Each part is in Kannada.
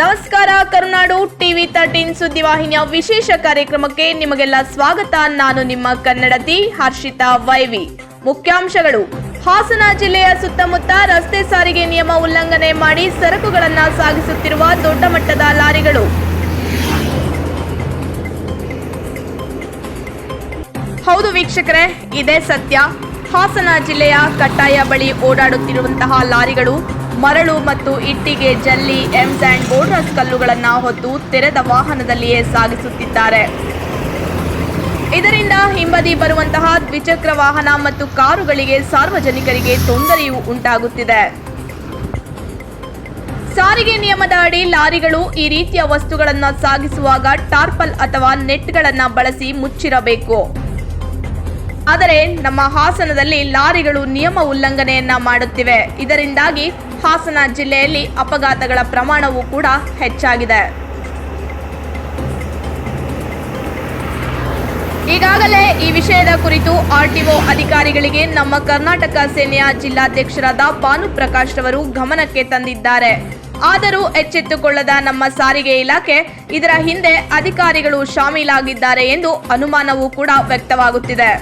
ನಮಸ್ಕಾರ, ಕರುನಾಡು ಟಿವಿ ತರ್ಟೀನ್ ಸುದ್ದಿವಾಹಿನಿಯ ವಿಶೇಷ ಕಾರ್ಯಕ್ರಮಕ್ಕೆ ನಿಮಗೆಲ್ಲ ಸ್ವಾಗತ. ನಾನು ನಿಮ್ಮ ಕನ್ನಡತಿ ಹರ್ಷಿತಾ ವೈವಿ. ಮುಖ್ಯಾಂಶಗಳು. ಹಾಸನ ಜಿಲ್ಲೆಯ ಸುತ್ತಮುತ್ತ ರಸ್ತೆ ಸಾರಿಗೆ ನಿಯಮ ಉಲ್ಲಂಘನೆ ಮಾಡಿ ಸರಕುಗಳನ್ನು ಸಾಗಿಸುತ್ತಿರುವ ದೊಡ್ಡ ಮಟ್ಟದ ಲಾರಿಗಳು. ಹೌದು ವೀಕ್ಷಕರೇ, ಇದೇ ಸತ್ಯ. ಹಾಸನ ಜಿಲ್ಲೆಯ ಕಟ್ಟಾಯ ಬಳಿ ಓಡಾಡುತ್ತಿರುವಂತಹ ಲಾರಿಗಳು ಮರಳು ಮತ್ತು ಇಟ್ಟಿಗೆ, ಜಲ್ಲಿ, ಎಮ್ಸ್ ಆ್ಯಂಡ್ ಬೋರ್ಡರ್ಸ್ ಕಲ್ಲುಗಳನ್ನು ಹೊತ್ತು ತೆರೆದ ವಾಹನದಲ್ಲಿಯೇ ಸಾಗಿಸುತ್ತಿದ್ದಾರೆ. ಇದರಿಂದ ಹಿಂಬದಿ ಬರುವಂತಹ ದ್ವಿಚಕ್ರ ವಾಹನ ಮತ್ತು ಕಾರುಗಳಿಗೆ ಸಾರ್ವಜನಿಕರಿಗೆ ತೊಂದರೆಯೂ ಉಂಟಾಗುತ್ತಿದೆ. ಸಾರಿಗೆ ನಿಯಮದ ಅಡಿ ಲಾರಿಗಳು ಈ ರೀತಿಯ ವಸ್ತುಗಳನ್ನು ಸಾಗಿಸುವಾಗ ಟಾರ್ಪಲ್ ಅಥವಾ ನೆಟ್ಗಳನ್ನು ಬಳಸಿ ಮುಚ್ಚಿರಬೇಕು. ಆದರೆ ನಮ್ಮ ಹಾಸನದಲ್ಲಿ ಲಾರಿಗಳು ನಿಯಮ ಉಲ್ಲಂಘನೆಯನ್ನ ಮಾಡುತ್ತಿವೆ. ಇದರಿಂದಾಗಿ ಹಾಸನ ಜಿಲ್ಲೆಯಲ್ಲಿ ಅಪಘಾತಗಳ ಪ್ರಮಾಣವೂ ಕೂಡ ಹೆಚ್ಚಾಗಿದೆ. ಈಗಾಗಲೇ ಈ ವಿಷಯದ ಕುರಿತು ಆರ್ಟಿಒ ಅಧಿಕಾರಿಗಳಿಗೆ ನಮ್ಮ ಕರ್ನಾಟಕ ಸೇನೆಯ ಜಿಲ್ಲಾಧ್ಯಕ್ಷರಾದ ಭಾನುಪ್ರಕಾಶ್ ರವರು ಗಮನಕ್ಕೆ ತಂದಿದ್ದಾರೆ. ಆದರೂ ಎಚ್ಚೆತ್ತುಕೊಳ್ಳದ ನಮ್ಮ ಸಾರಿಗೆ ಇಲಾಖೆ, ಇದರ ಹಿಂದೆ ಅಧಿಕಾರಿಗಳು ಶಾಮೀಲಾಗಿದ್ದಾರೆ ಎಂದು ಅನುಮಾನವೂ ಕೂಡ ವ್ಯಕ್ತವಾಗುತ್ತಿದೆ.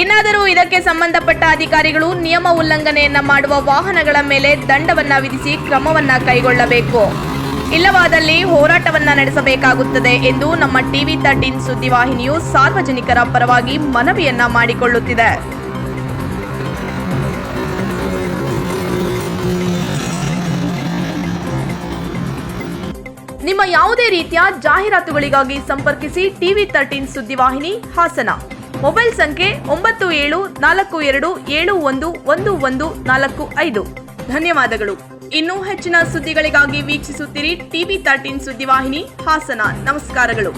ಇನ್ನಾದರೂ ಇದಕ್ಕೆ ಸಂಬಂಧಪಟ್ಟ ಅಧಿಕಾರಿಗಳು ನಿಯಮ ಉಲ್ಲಂಘನೆಯನ್ನ ಮಾಡುವ ವಾಹನಗಳ ಮೇಲೆ ದಂಡವನ್ನ ವಿಧಿಸಿ ಕ್ರಮವನ್ನ ಕೈಗೊಳ್ಳಬೇಕು. ಇಲ್ಲವಾದಲ್ಲಿ ಹೋರಾಟವನ್ನ ನಡೆಸಬೇಕಾಗುತ್ತದೆ ಎಂದು ನಮ್ಮ ಟಿವಿ ತರ್ಟೀನ್ ಸುದ್ದಿವಾಹಿನಿಯು ಸಾರ್ವಜನಿಕರ ಪರವಾಗಿ ಮನವಿಯನ್ನ ಮಾಡಿಕೊಳ್ಳುತ್ತಿದೆ. ನಿಮ್ಮ ಯಾವುದೇ ರೀತಿಯ ಜಾಹೀರಾತುಗಳಿಗಾಗಿ ಸಂಪರ್ಕಿಸಿ ಟಿವಿ ತರ್ಟೀನ್ ಸುದ್ದಿವಾಹಿನಿ ಹಾಸನ. ಮೊಬೈಲ್ ಸಂಖ್ಯೆ ಒಂಬತ್ತು ಏಳು, ನಾಲ್ಕು ಎರಡು, ಏಳು ಒಂದು ಒಂದು ಒಂದು, ನಾಲ್ಕು ಐದು. ಧನ್ಯವಾದಗಳು. ಇನ್ನೂ ಹೆಚ್ಚಿನ ಸುದ್ದಿಗಳಿಗಾಗಿ ವೀಕ್ಷಿಸುತ್ತಿರಿ ಟಿವಿ ತರ್ಟೀನ್ ಸುದ್ದಿವಾಹಿನಿ ಹಾಸನ. ನಮಸ್ಕಾರಗಳು.